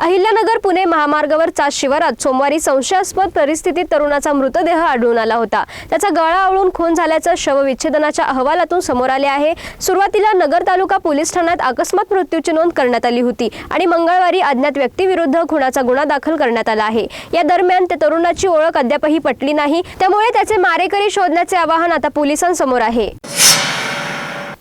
अहिल्यानगर पुणे महामार्गावर चास शिवारात सोमवारी संशयास्पद परिस्थितीत तरुणाचा मृतदेह आढळून आला होता. त्याचा गळा आवळून खून झाल्याचं शवविच्छेदनाच्या अहवालातून समोर आले आहे. सुरुवातीला नगर तालुका पोलीस ठाण्यात अकस्मात मृत्यूची नोंद करण्यात आली होती आणि मंगळवारी अज्ञात व्यक्तीविरुद्ध खुनाचा गुन्हा दाखल करण्यात आला आहे. या दरम्यान त्या तरुणाची ओळख अद्यापही पटली नाही. त्यामुळे त्याचे मारेकरी शोधण्याचे आवाहन आता पोलिसांसमोर आहे.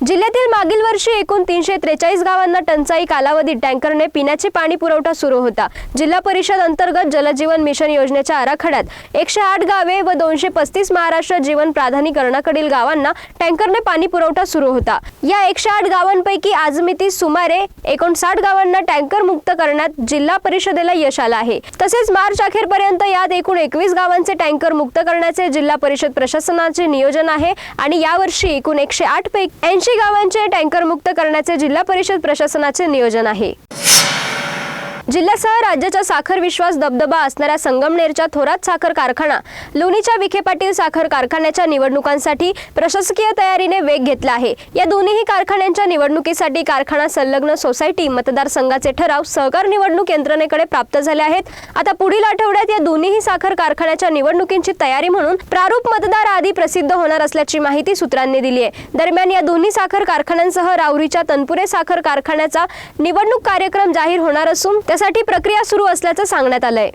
जिल्ह्यातील मागील वर्षी एकूण तीनशे त्रेचाळीस गावांना टंचाई कालावधीत टँकरने पिण्याचे पाणी पुरवठा सुरू होता. जिल्हा परिषद अंतर्गत जलजीवन मिशन योजनेच्या आराखड्यात एकशे आठ गावे व दोनशे पस्तीस महाराष्ट्र जीवन प्राधानिकरणाकडील गावांना टँकरने पाणी पुरवठा सुरू होता. या एकशे आठ गावांपैकी आजमिती सुमारे एकोणसाठ गावांना टँकर मुक्त करण्यात जिल्हा परिषदेला यश आलं आहे. तसेच मार्च अखेरपर्यंत यात एकूण एकवीस गावांचे टँकर मुक्त करण्याचे जिल्हा परिषद प्रशासनाचे नियोजन आहे आणि यावर्षी एकूण एकशे आठ पैकी ऐंशी गावांचे टँकर मुक्त करण्याचे जिल्हा परिषद प्रशासनाचे नियोजन आहे. जिल्ह्यासह राज्याचा साखर विश्वास दबदबा असणाऱ्या संगमनेरच्या थोरात साखर कारखाना लोणीच्या विखे पाटील साखर कारखान्याच्या निवडणुकांसाठी प्रशासकीय तयारीने वेग घेतला आहे. या दोन्ही कारखान्यांच्या निवडणुकीसाठी कारखाना संलग्न सोसायटी मतदारसंघाचे ठराव सहकार निवडणूक यंत्रणेकडे प्राप्त झाले आहेत. आता पुढील आठवड्यात या दोन्ही साखर कारखान्याच्या निवडणुकींची तयारी म्हणून प्रारूप मतदार आधी प्रसिद्ध होणार असल्याची माहिती सूत्रांनी दिली आहे. दरम्यान या दोन्ही साखर कारखान्यांसह राऊरीच्या तनपुरे साखर कारखान्याचा निवडणूक कार्यक्रम जाहीर होणार असून त्या त्यासाठी प्रक्रिया सुरू असल्याचं सांगण्यात आलंय.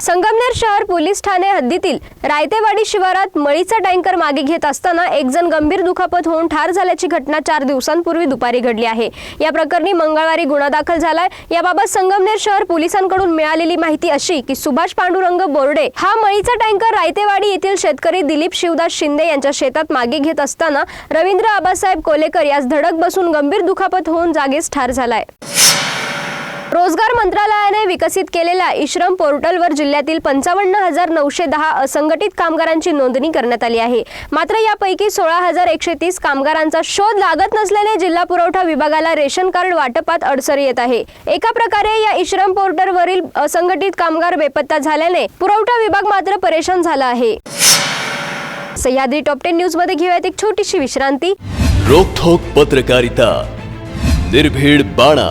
संगमनेर शहर पोलीस ठाणे हद्दीतील रायतेवाडी शिवारात मळीचा टँकर मागे घेत असताना एक जण गंभीर दुखापत होऊन ठार झाल्याची घटना चार दिवसांपूर्वी दुपारी घडली आहे. या प्रकरणी मंगळवारी गुन्हा दाखल झालाय. याबाबत संगमनेर शहर पोलिसांकडून मिळालेली माहिती अशी की सुभाष पांडुरंग बोर्डे हा मळीचा टँकर रायतेवाडी येथील शेतकरी दिलीप शिवदास शिंदे यांच्या शेतात मागे घेत असताना रवींद्र आबासाहेब कोलेकर यास धडक बसून गंभीर दुखापत होऊन जागीच ठार झालाय. रोजगार मंत्रालयाने विकसित केलेल्या इश्रम पोर्टलवर जिल्ह्यातील पंचावन्न हजार नऊशे दहा असंघटित कामगारांची नोंदणी करण्यात आली आहे. मात्र यापैकी सोळा हजार एकशे तीस कामगारांचा शोध लागत नसल्याने जिल्हा पुरवठा विभागाला रेशन कार्ड वाटपात अडचण येत आहे. एका प्रकारे या इश्रम पोर्टलवरील असंघटित कामगार बेपत्ता झाल्याने पुरवठा विभाग मात्र परेशान झाला आहे. सह्याद्री टॉप टेन न्यूजमध्ये घेऊयात एक छोटीशी विश्रांती. रोखोक पत्रकारिता. निर्भीड बाणा.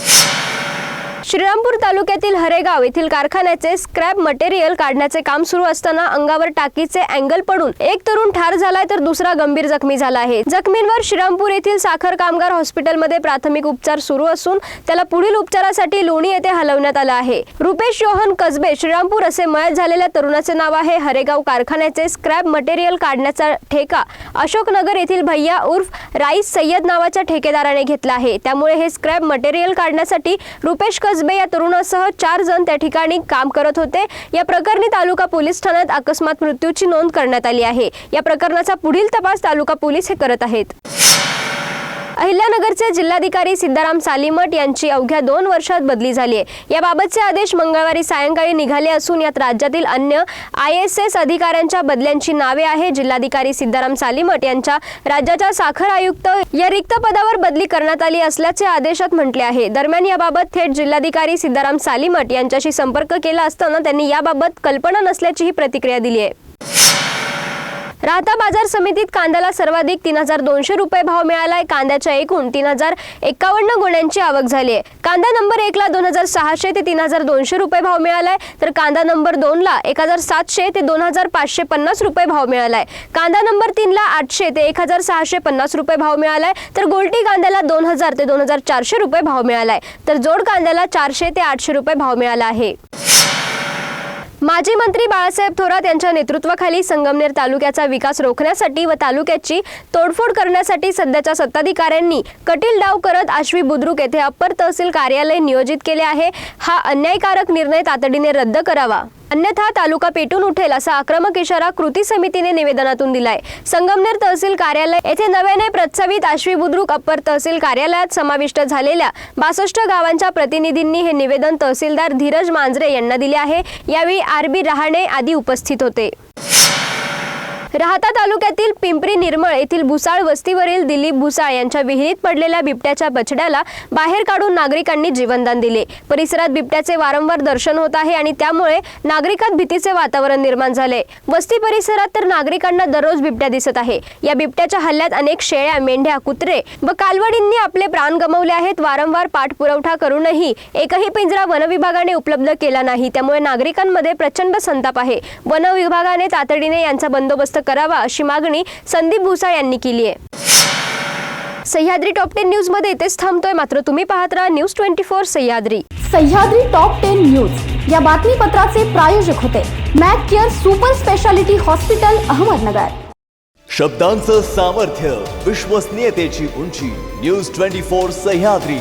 श्रीरामपूर तालुक्यातील हरेगाव येथील कारखान्याचे स्क्रॅप मटेरियल काढण्याचे काम सुरू असताना अंगावर टाकीचे अँगल पडून एक तरुण ठार झालाय तर दुसरा गंभीर जखमी झाला आहे. जखमींवर श्रीरामपूर येथील साखर कामगार हॉस्पिटलमध्ये प्राथमिक उपचार सुरू असून त्याला पुढील उपचारासाठी लोणी येथे हलवण्यात आलं आहे. रुपेश योहन कसबे श्रीरामपूर असे मयत झालेल्या तरुणाचे नाव आहे हरेगाव कारखान्याचे स्क्रॅप मटेरियल काढण्याचा ठेका. अशोकनगर येथील भैया उर्फ राईस सय्यद नावाच्या ठेकेदाराने घेतला आहे. त्यामुळे हे स्क्रॅप मटेरियल काढण्यासाठी रुपेश कसबे या तरुणासह चार जण त्या ठिकाणी काम करत होते. या प्रकरणी तालुका पोलीस ठाण्यात अकस्मात मृत्यूची नोंद करण्यात आली आहे. या प्रकरणाचा पुढील तपास तालुका पोलीस हे करत आहेत. अहिल्यानगरचे जिल्हाधिकारी सिद्धाराम सालीमठ यांची अवघ्या दोन वर्षात बदली झाली आहे. याबाबतचे आदेश मंगळवारी सायंकाळी निघाले असून यात राज्यातील अन्य आय एस एस अधिकाऱ्यांच्या बदल्यांची नावे आहे. जिल्हाधिकारी सिद्धाराम सालीमठ यांच्या राज्याच्या साखर आयुक्त या रिक्त पदावर बदली करण्यात आली असल्याचे आदेशात म्हटले आहे. दरम्यान याबाबत थेट जिल्हाधिकारी सिद्धाराम सालीमठ यांच्याशी संपर्क केला असताना त्यांनी याबाबत कल्पना नसल्याचीही प्रतिक्रिया दिली आहे. राहता बाजार समितीत कांद्याला सर्वाधिक तीन हजार दोनशे रुपये भाव मिळालाय. कांद्याच्या एकूण तीन हजार एकावन्न गुण्यांची आवक झाली आहे कांदा नंबर एकला दोन हजार सहाशे ते तीन हजार दोनशे रुपये भाव मिळालाय. तर कांदा नंबर दोनला एक हजार सातशे ते दोन हजार पाचशे पन्नास रुपये भाव मिळालाय. कांदा नंबर तीनला आठशे ते एक हजार सहाशे पन्नास रुपये भाव मिळालाय. तर गोल्टी कांद्याला दोन हजार ते दोन हजार चारशे रुपये भाव मिळालाय. तर जोड कांद्याला चारशे ते आठशे रुपये भाव मिळाला आहे. माजी मंत्री बाळासाहेब थोरात यांच्या नेतृत्वाखाली संगमनेर तालुक्याचा विकास रोखण्यासाठी व तालुक्याची तोडफोड करण्यासाठी सध्याच्या सत्ताधिकाऱ्यांनी कटील डाव करत आश्वी बुद्रुक येथे अप्पर तहसील कार्यालय नियोजित केले आहे. हा अन्यायकारक निर्णय तातडीने रद्द करावा. अन्यथा तालुका पेटून उठेल असा आक्रमक इशारा कृती समितीने निवेदनातून दिलाय. संगमनेर तहसील कार्यालय येथे नव्याने प्रस्तावित आश्वी बुद्रुक अप्पर तहसील कार्यालयात समाविष्ट झालेल्या बासष्ट गावांच्या प्रतिनिधींनी हे निवेदन तहसीलदार धीरज मांजरे यांना दिले आहे. यावेळी आर बी रहाणे आदी उपस्थित होते. राहता तालुक्यातील पिंपरी निर्मळ येथील भुसाळ वस्तीवरील दिलीप भुसाळ यांच्या विहिरीत पडलेल्या बिबट्याच्या बछड्याला बाहेर काढून नागरिकांनी जीवनदान दिले. परिसरात बिबट्याचे वारंवार दर्शन होत आहे आणि त्यामुळे नागरिकात भीतीचे वातावरण निर्माण झाले. वस्ती परिसरात तर नागरिकांना दररोज बिबट्या दिसत आहे. या बिबट्याच्या हल्ल्यात अनेक शेळ्या मेंढ्या कुत्रे व कालवडींनी आपले प्राण गमावले आहेत. वारंवार पाठपुरवठा करूनही एकही पिंजरा वनविभागाने उपलब्ध केला नाही. त्यामुळे नागरिकांमध्ये प्रचंड संताप आहे. वन विभागाने तातडीने यांचा बंदोबस्त करावा अशी मागणी संदीप भुसाळ यांनी केली आहे. सह्याद्री टॉप टेन न्यूजमध्ये इथेच थांबतोय. मात्र तुम्ही पाहत राहा news twenty four Sahyadri. Sahyadri top ten news. या बातमीपत्राचे प्रायोजक होते Mac Care super speciality hospital Ahmednagar. शब्दांचं सामर्थ्य विश्वसनीयतेची उंची. News twenty four Sahyadri.